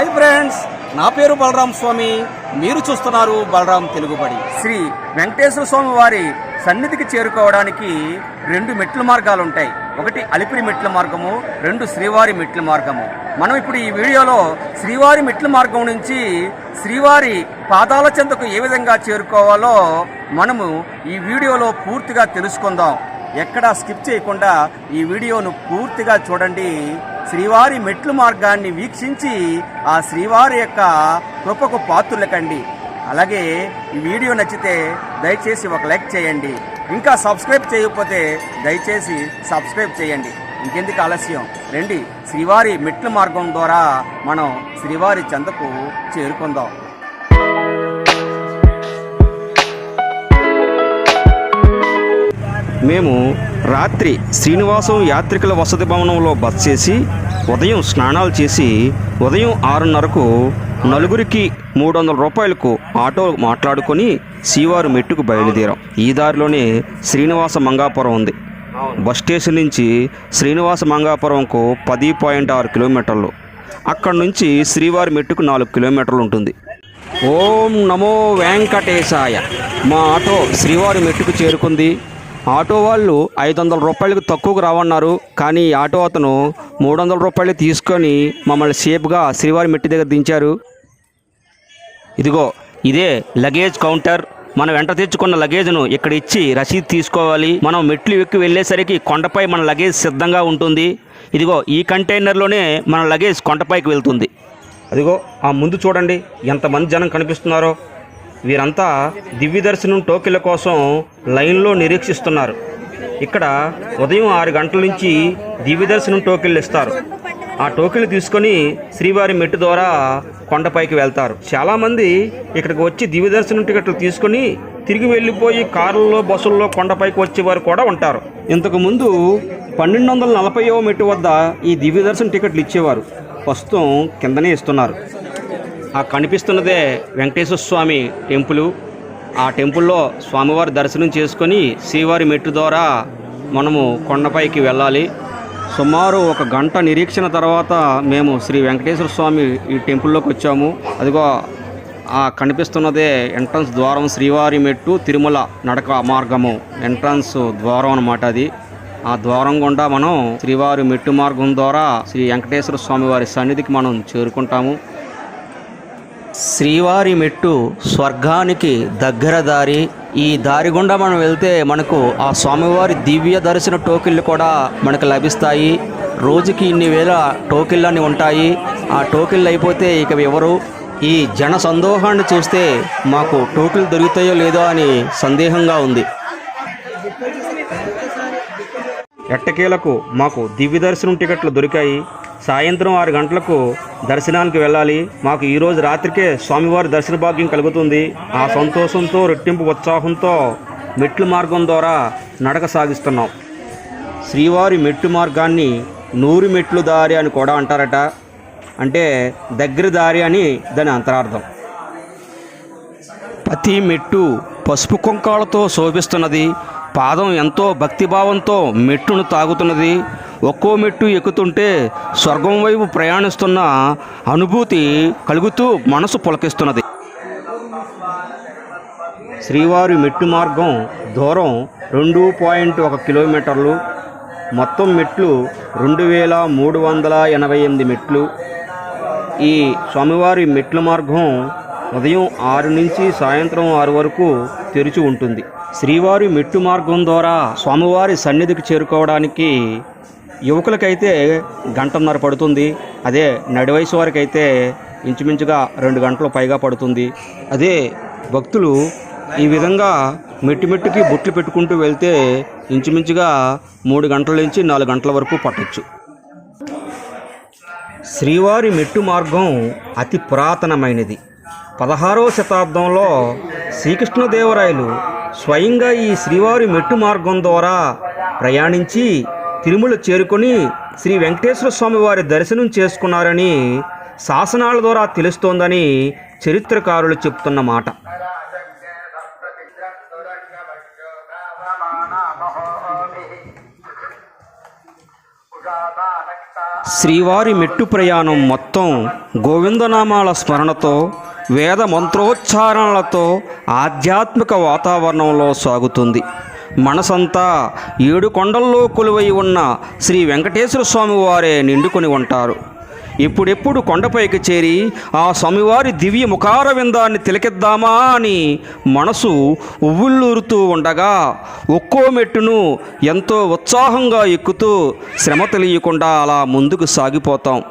Hi friends నా పేరు బలరాం స్వామి. మీరు చూస్తున్నారు బలరాం తెలుగుబడి శ్రీ వెంకటేశ్వర స్వామి వారి సన్నిధికి చేరుకోవడానికి రెండు మెట్ల మార్గాలు ఉంటాయి. ఒకటి అలిపిరి మెట్ల మార్గము రెండు శ్రీవారి మెట్ల మార్గము. మనం ఇప్పుడు ఈ వీడియోలో శ్రీవారి మెట్ల మార్గం నుంచి శ్రీవారి పాదాల చెంతకు ఏ విధంగా చేరుకోవాలో మనము ఈ వీడియోలో పూర్తిగా తెలుసుకుందాం. ఎక్కడా స్కిప్ చేయకుండా ఈ వీడియోను పూర్తిగా చూడండి. శ్రీవారి మెట్లు మార్గాన్ని వీక్షించి ఆ శ్రీవారి యొక్క కృపకు పాత్రులకండి. అలాగే ఈ వీడియో నచ్చితే దయచేసి ఒక లైక్ చేయండి. ఇంకా సబ్స్క్రైబ్ చేయకపోతే దయచేసి సబ్స్క్రైబ్ చేయండి. ఇంకెందుకు ఆలస్యం? రండి శ్రీవారి మెట్ల మార్గం ద్వారా మనం శ్రీవారి చెందకు చేరుకుందాం. మేము రాత్రి శ్రీనివాసం యాత్రికుల వసతి భవనంలో బస చేసి ఉదయం స్నానాలు చేసి ఉదయం ఆరున్నరకు నలుగురికి మూడు వందల రూపాయలకు ఆటో మాట్లాడుకొని శివారు మెట్టుకు బయలుదేరాం. ఈ దారిలోనే శ్రీనివాస మంగాపురం ఉంది. బస్ స్టేషన్ నుంచి శ్రీనివాస మంగాపురంకు పది పాయింట్ ఆరు కిలోమీటర్లు. అక్కడి నుంచి శ్రీవారి మెట్టుకు నాలుగు కిలోమీటర్లు ఉంటుంది. ఓం నమో వెంకటేశాయ. మా ఆటో శ్రీవారి మెట్టుకు చేరుకుంది. ఆటో వాళ్ళు ఐదు వందల రూపాయలకు తక్కువకు రావన్నారు. కానీ ఈ ఆటో అతను మూడు వందల రూపాయలు తీసుకొని మమ్మల్ని సేఫ్గా శ్రీవారి మెట్టి దగ్గర దించారు. ఇదిగో ఇదే లగేజ్ కౌంటర్. మనం వెంట తెచ్చుకున్న లగేజ్ను ఇక్కడ ఇచ్చి రసీదు తీసుకోవాలి. మనం మెట్లు ఎక్కి వెళ్ళేసరికి కొండపై మన లగేజ్ సిద్ధంగా ఉంటుంది. ఇదిగో ఈ కంటైనర్లోనే మన లగేజ్ కొండపైకి వెళ్తుంది. అదిగో ఆ ముందు చూడండి ఎంతమంది జనం కనిపిస్తున్నారో. వీరంతా దివ్య దర్శనం కోసం లైన్లో నిరీక్షిస్తున్నారు. ఇక్కడ ఉదయం ఆరు గంటల నుంచి దివ్యదర్శనం టోకెళ్ళు ఇస్తారు. ఆ టోకెళ్ళు తీసుకొని శ్రీవారి మెట్టు ద్వారా కొండపైకి వెళ్తారు. చాలామంది ఇక్కడికి వచ్చి దివ్య దర్శనం టికెట్లు తీసుకొని తిరిగి వెళ్ళిపోయి కారుల్లో బస్సుల్లో కొండపైకి వచ్చేవారు కూడా ఉంటారు. ఇంతకుముందు పన్నెండు వందల నలభైవ మెట్టు వద్ద ఈ దివ్యదర్శనం టికెట్లు ఇచ్చేవారు. ప్రస్తుతం కిందనే ఇస్తున్నారు. ఆ కనిపిస్తున్నదే వెంకటేశ్వర స్వామి టెంపుల్. ఆ టెంపుల్లో స్వామివారి దర్శనం చేసుకొని శ్రీవారి మెట్టు ద్వారా మనము కొండపైకి వెళ్ళాలి. సుమారు ఒక గంట నిరీక్షణ తర్వాత మేము శ్రీ వెంకటేశ్వర స్వామి ఈ టెంపుల్లోకి వచ్చాము. అదిగో ఆ కనిపిస్తున్నదే ఎంట్రన్స్ ద్వారం శ్రీవారి మెట్టు తిరుమల నడక మార్గము. ఎంట్రన్స్ ద్వారం అన్నమాట అది. ఆ ద్వారం గుండా మనం శ్రీవారి మెట్టు మార్గం ద్వారా శ్రీ వెంకటేశ్వర స్వామి వారి సన్నిధికి మనం చేరుకుంటాము. శ్రీవారి మెట్టు స్వర్గానికి దగ్గర దారి. ఈ దారి గుండా మనం వెళ్తే మనకు ఆ స్వామివారి దివ్య దర్శన టోకిళ్ళు కూడా మనకు లభిస్తాయి. రోజుకి ఇన్ని వేల టోకిళ్ళని ఉంటాయి. ఆ టోకిళ్ళు అయిపోతే ఇక ఎవరు? ఈ జన సందోహాన్ని చూస్తే మాకు టోకిల్ దొరుకుతాయో లేదో అని సందేహంగా ఉంది. ఎట్టకేలకు మాకు దివ్య దర్శనం టికెట్లు దొరికాయి. సాయంత్రం ఆరు గంటలకు దర్శనానికి వెళ్ళాలి. మాకు ఈరోజు రాత్రికే స్వామివారి దర్శన భాగ్యం కలుగుతుంది. ఆ సంతోషంతో రెట్టింపు ఉత్సాహంతో మెట్లు మార్గం ద్వారా నడక సాగిస్తున్నాం. శ్రీవారి మెట్టు మార్గాన్ని నూరు మెట్లు దారి అని కూడా అంటారట. అంటే దగ్గర దారి అని దాని అంతరార్థం. ప్రతి మెట్టు పసుపు కుంకాలతో శోభిస్తున్నది. పాదం ఎంతో భక్తిభావంతో మెట్టును తాగుతున్నది. ఒక్కో మెట్టు ఎక్కుతుంటే స్వర్గం వైపు ప్రయాణిస్తున్న అనుభూతి కలుగుతూ మనసు పులకిస్తున్నది. శ్రీవారి మెట్టు మార్గం దూరం రెండు పాయింట్ ఒక కిలోమీటర్లు. మొత్తం మెట్లు రెండు వేల మూడు వందల ఎనభై ఎనిమిది మెట్లు. ఈ స్వామివారి మెట్ల మార్గం ఉదయం ఆరు నుంచి సాయంత్రం ఆరు వరకు తెరిచి ఉంటుంది. శ్రీవారి మెట్టు మార్గం ద్వారా స్వామివారి సన్నిధికి చేరుకోవడానికి యువకులకైతే గంటన్నర పడుతుంది. అదే నడివయసు వారికి అయితే ఇంచుమించుగా రెండు గంటలు పైగా పడుతుంది. అదే భక్తులు ఈ విధంగా మెట్టు మెట్టుకి బొట్లు పెట్టుకుంటూ వెళ్తే ఇంచుమించుగా మూడు గంటల నుంచి నాలుగు గంటల వరకు పట్టచ్చు. శ్రీవారి మెట్టు మార్గం అతి పురాతనమైనది. పదహారవ శతాబ్దంలో శ్రీకృష్ణదేవరాయలు స్వయంగా ఈ శ్రీవారి మెట్టు మార్గం ద్వారా ప్రయాణించి తిరుమల చేరుకొని శ్రీ వెంకటేశ్వర స్వామి వారి దర్శనం చేసుకున్నారని శాసనాల ద్వారా తెలుస్తోందని చరిత్రకారులు చెప్తున్న మాట. శ్రీవారి మెట్టు ప్రయాణం మొత్తం గోవిందనామాల స్మరణతో వేద మంత్రోచ్చారణలతో ఆధ్యాత్మిక వాతావరణంలో సాగుతుంది. మనసంతా ఏడు కొండల్లో కొలువై ఉన్న శ్రీ వెంకటేశ్వర స్వామి వారే నిండుకొని ఉంటారు. ఇప్పుడెప్పుడు కొండపైకి చేరి ఆ స్వామివారి దివ్య ముఖార విందాన్ని తిలకిద్దామా అని మనసు ఉవ్వుళ్ళూరుతూ ఉండగా ఒక్కో మెట్టును ఎంతో ఉత్సాహంగా ఎక్కుతూ శ్రమ తెలియకుండా అలా ముందుకు సాగిపోతాం.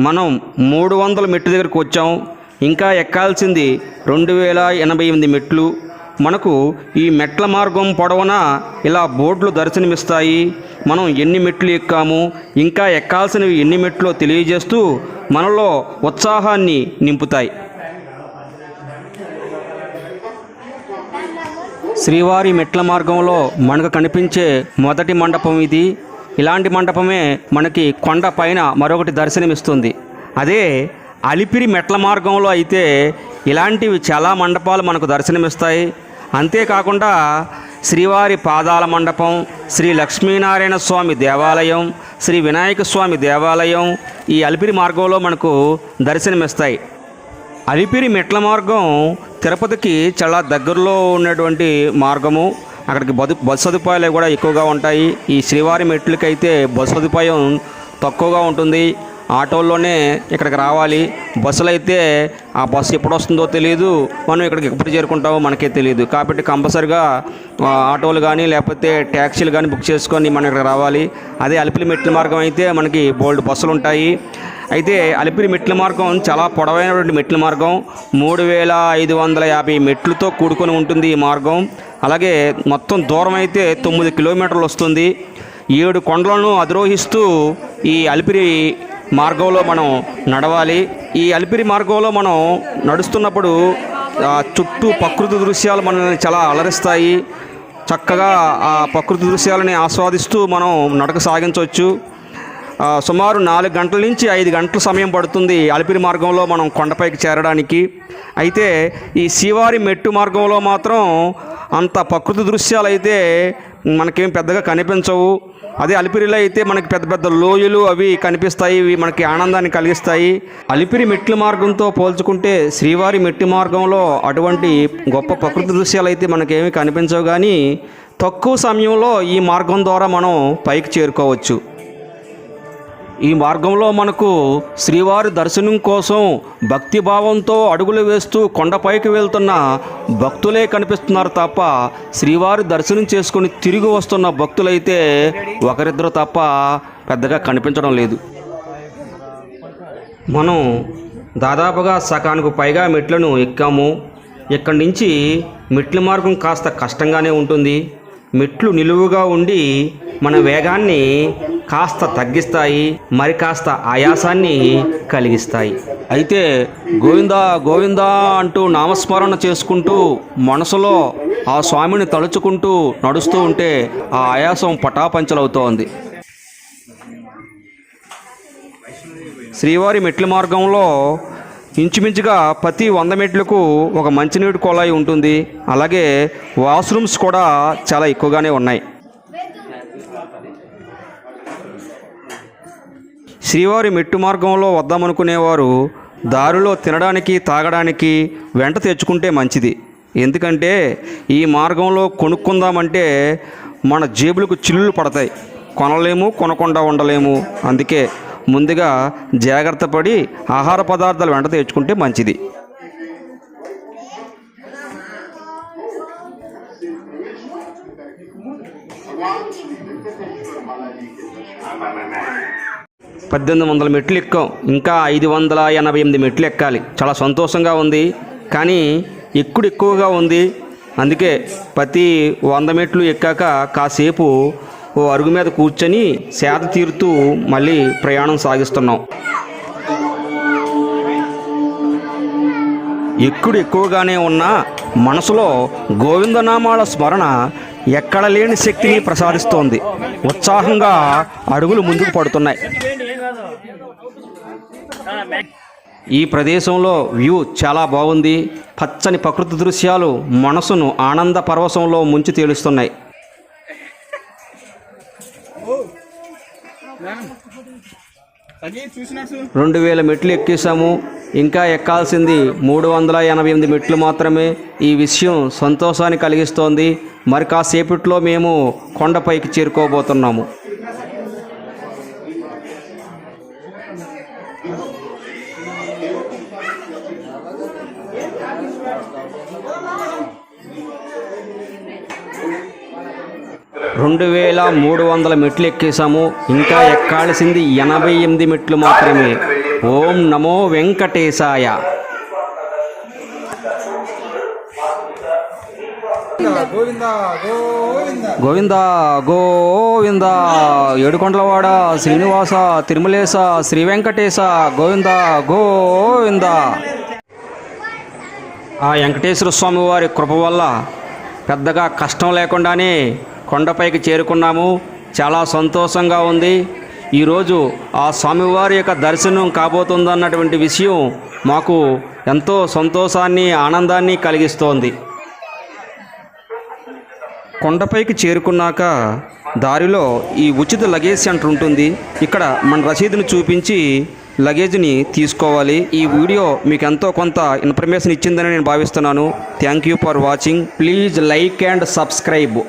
మనం మూడు వందల మెట్టు దగ్గరకు వచ్చాం. ఇంకా ఎక్కాల్సింది రెండు వేల ఎనభై ఎనిమిది మెట్లు. మనకు ఈ మెట్ల మార్గం పొడవునా ఇలా బోర్డులు దర్శనమిస్తాయి. మనం ఎన్ని మెట్లు ఎక్కాము ఇంకా ఎక్కాల్సినవి ఎన్ని మెట్లో తెలియజేస్తూ మనలో ఉత్సాహాన్ని నింపుతాయి. శ్రీవారి మెట్ల మార్గంలో మనకు కనిపించే మొదటి మండపం ఇది. ఇలాంటి మండపమే మనకి కొండ పైన మరొకటి దర్శనమిస్తుంది. అదే అలిపిరి మెట్ల మార్గంలో అయితే ఇలాంటివి చాలా మండపాలు మనకు దర్శనమిస్తాయి. అంతేకాకుండా శ్రీవారి పాదాల మండపం శ్రీ లక్ష్మీనారాయణ స్వామి దేవాలయం శ్రీ వినాయక స్వామి దేవాలయం ఈ అలిపిరి మార్గంలో మనకు దర్శనమిస్తాయి. అలిపిరి మెట్ల మార్గం తిరుపతికి చాలా దగ్గరలో ఉన్నటువంటి మార్గము. అక్కడికి బదు బస్సు సదుపాయాలు కూడా ఎక్కువగా ఉంటాయి. ఈ శ్రీవారి మెట్లకైతే బస్సు సదుపాయం తక్కువగా ఉంటుంది. ఆటోల్లోనే ఇక్కడికి రావాలి. బస్సులు అయితే ఆ బస్సు ఎప్పుడు వస్తుందో తెలియదు మనం ఇక్కడికి ఎప్పుడు చేరుకుంటామో మనకే తెలియదు కాబట్టి కంపల్సరిగా ఆటోలు కానీ లేకపోతే ట్యాక్సీలు కానీ బుక్ చేసుకొని మనం ఇక్కడికి రావాలి. అదే అలిపిరి మెట్ల మార్గం అయితే మనకి బోల్డ్ బస్సులు ఉంటాయి అయితే అలిపిరి మెట్ల మార్గం చాలా పొడవైనటువంటి మెట్ల మార్గం. మూడు వేల ఐదు వందల యాభై మెట్లతో కూడుకొని ఉంటుంది ఈ మార్గం. అలాగే మొత్తం దూరం అయితే తొమ్మిది కిలోమీటర్లు వస్తుంది. ఏడు కొండలను అధిరోహిస్తూ ఈ అలిపిరి మార్గంలో మనం నడవాలి. ఈ అలిపిరి మార్గంలో మనం నడుస్తున్నప్పుడు చుట్టూ ప్రకృతి దృశ్యాలు మనల్ని చాలా అలరిస్తాయి. చక్కగా ఆ ప్రకృతి దృశ్యాలని ఆస్వాదిస్తూ మనం నడక సాగించవచ్చు. సుమారు నాలుగు గంటల నుంచి ఐదు గంటల సమయం పడుతుంది అలిపిరి మార్గంలో మనం కొండపైకి చేరడానికి. అయితే ఈ శివారి మెట్టు మార్గంలో మాత్రం అంత ప్రకృతి దృశ్యాలు అయితే మనకేం పెద్దగా కనిపించవు. అదే అలిపిరిలో అయితే మనకి పెద్ద పెద్ద లోయలు అవి కనిపిస్తాయి ఇవి మనకి ఆనందాన్ని కలిగిస్తాయి. అలిపిరి మెట్ల మార్గంతో పోల్చుకుంటే శ్రీవారి మెట్టి మార్గంలో అటువంటి గొప్ప ప్రకృతి దృశ్యాలు అయితే మనకేమీ కనిపించవు కానీ తక్కువ సమయంలో ఈ మార్గం ద్వారా మనం పైకి చేరుకోవచ్చు. ఈ మార్గంలో మనకు శ్రీవారి దర్శనం కోసం భక్తి భావంతో అడుగులు వేస్తూ కొండపైకి వెళ్తున్న భక్తులే కనిపిస్తున్నారు తప్ప శ్రీవారి దర్శనం చేసుకుని తిరిగి వస్తున్న భక్తులైతే ఒకరిద్దరు తప్ప పెద్దగా కనిపించడం లేదు. మనం దాదాపుగా సకానికి పైగా మెట్లను ఎక్కాము. ఇక్కడి నుంచి మెట్ల మార్గం కాస్త కష్టంగానే ఉంటుంది. మెట్లు నిలువుగా ఉండి మన వేగాన్ని కాస్త తగ్గిస్తాయి మరి కాస్త ఆయాసాన్ని కలిగిస్తాయి. అయితే గోవిందా గోవిందా అంటూ నామస్మరణ చేసుకుంటూ మనసులో ఆ స్వామిని తలుచుకుంటూ నడుస్తూ ఉంటే ఆ ఆయాసం పటాపంచలవుతోంది. శ్రీవారి మెట్ల మార్గంలో ఇంచుమించుగా ప్రతి వంద మెట్లకు ఒక మంచినీటి కొలాయి ఉంటుంది. అలాగే వాష్రూమ్స్ కూడా చాలా ఎక్కువగానే ఉన్నాయి. శ్రీవారి మెట్టు మార్గంలో వద్దామనుకునేవారు దారిలో తినడానికి తాగడానికి వెంట తెచ్చుకుంటే మంచిది. ఎందుకంటే ఈ మార్గంలో కొనుక్కుందామంటే మన జేబులకు చిల్లులు పడతాయి. కొనలేము కొనకుండా ఉండలేము. అందుకే ముందుగా జాగ్రత్త పడి ఆహార పదార్థాలు వెంట తెచ్చుకుంటే మంచిది. పద్దెనిమిది వందల మెట్లు ఎక్కాం. ఇంకా ఐదు వందల ఎనభై ఎనిమిది మెట్లు ఎక్కాలి. చాలా సంతోషంగా ఉంది. కానీ ఎక్కుడు ఎక్కువగా ఉంది. అందుకే ప్రతి వంద మెట్లు ఎక్కాక కాసేపు ఓ అరుగు మీద కూర్చొని సేద తీరుతూ మళ్ళీ ప్రయాణం సాగిస్తున్నాం. ఎక్కుడు ఎక్కువగానే ఉన్నా మనసులో గోవిందనామాల స్మరణ ఎక్కడ లేని శక్తిని ప్రసాదిస్తోంది. ఉత్సాహంగా అడుగులు ముందుకు పడుతున్నాయి. ఈ ప్రదేశంలో వ్యూ చాలా బాగుంది. పచ్చని ప్రకృతి దృశ్యాలు మనసును ఆనంద పరవశంలో ముంచి తేలుస్తున్నాయి. రెండు వేల మెట్లు ఎక్కేసాము ఇంకా ఎక్కాల్సింది మూడు వందల ఎనభై ఎనిమిది మెట్లు మాత్రమే. ఈ విషయం సంతోషాన్ని కలిగిస్తోంది. మరి కాసేపట్లో మేము కొండపైకి చేరుకోబోతున్నాము. రెండు వేల మూడు వందల మెట్లు ఎక్కేసాము ఇంకా ఎక్కాల్సింది ఎనభై ఎనిమిది మెట్లు మాత్రమే. ఓం నమో వెంకటేశాయ. గోవింద గోవింద. ఏడుకొండలవాడ శ్రీనివాస తిరుమలేశ శ్రీ వెంకటేశ గోవింద గోవింద. ఆ వెంకటేశ్వర స్వామి వారి కృప వల్ల పెద్దగా కష్టం లేకుండానే కొండపైకి చేరుకున్నాము. చాలా సంతోషంగా ఉంది. ఈరోజు ఆ స్వామివారి యొక్క దర్శనం కాబోతుందన్నటువంటి విషయం మాకు ఎంతో సంతోషాన్ని ఆనందాన్ని కలిగిస్తోంది. కొండపైకి చేరుకున్నాక దారిలో ఈ ఉచిత లగేజ్ సెంటర్ ఉంటుంది. ఇక్కడ మన రసీదుని చూపించి లగేజ్ని తీసుకోవాలి. ఈ వీడియో మీకు ఎంతో కొంత ఇన్ఫర్మేషన్ ఇచ్చిందని నేను భావిస్తున్నాను. Thank you for watching. Please like and subscribe.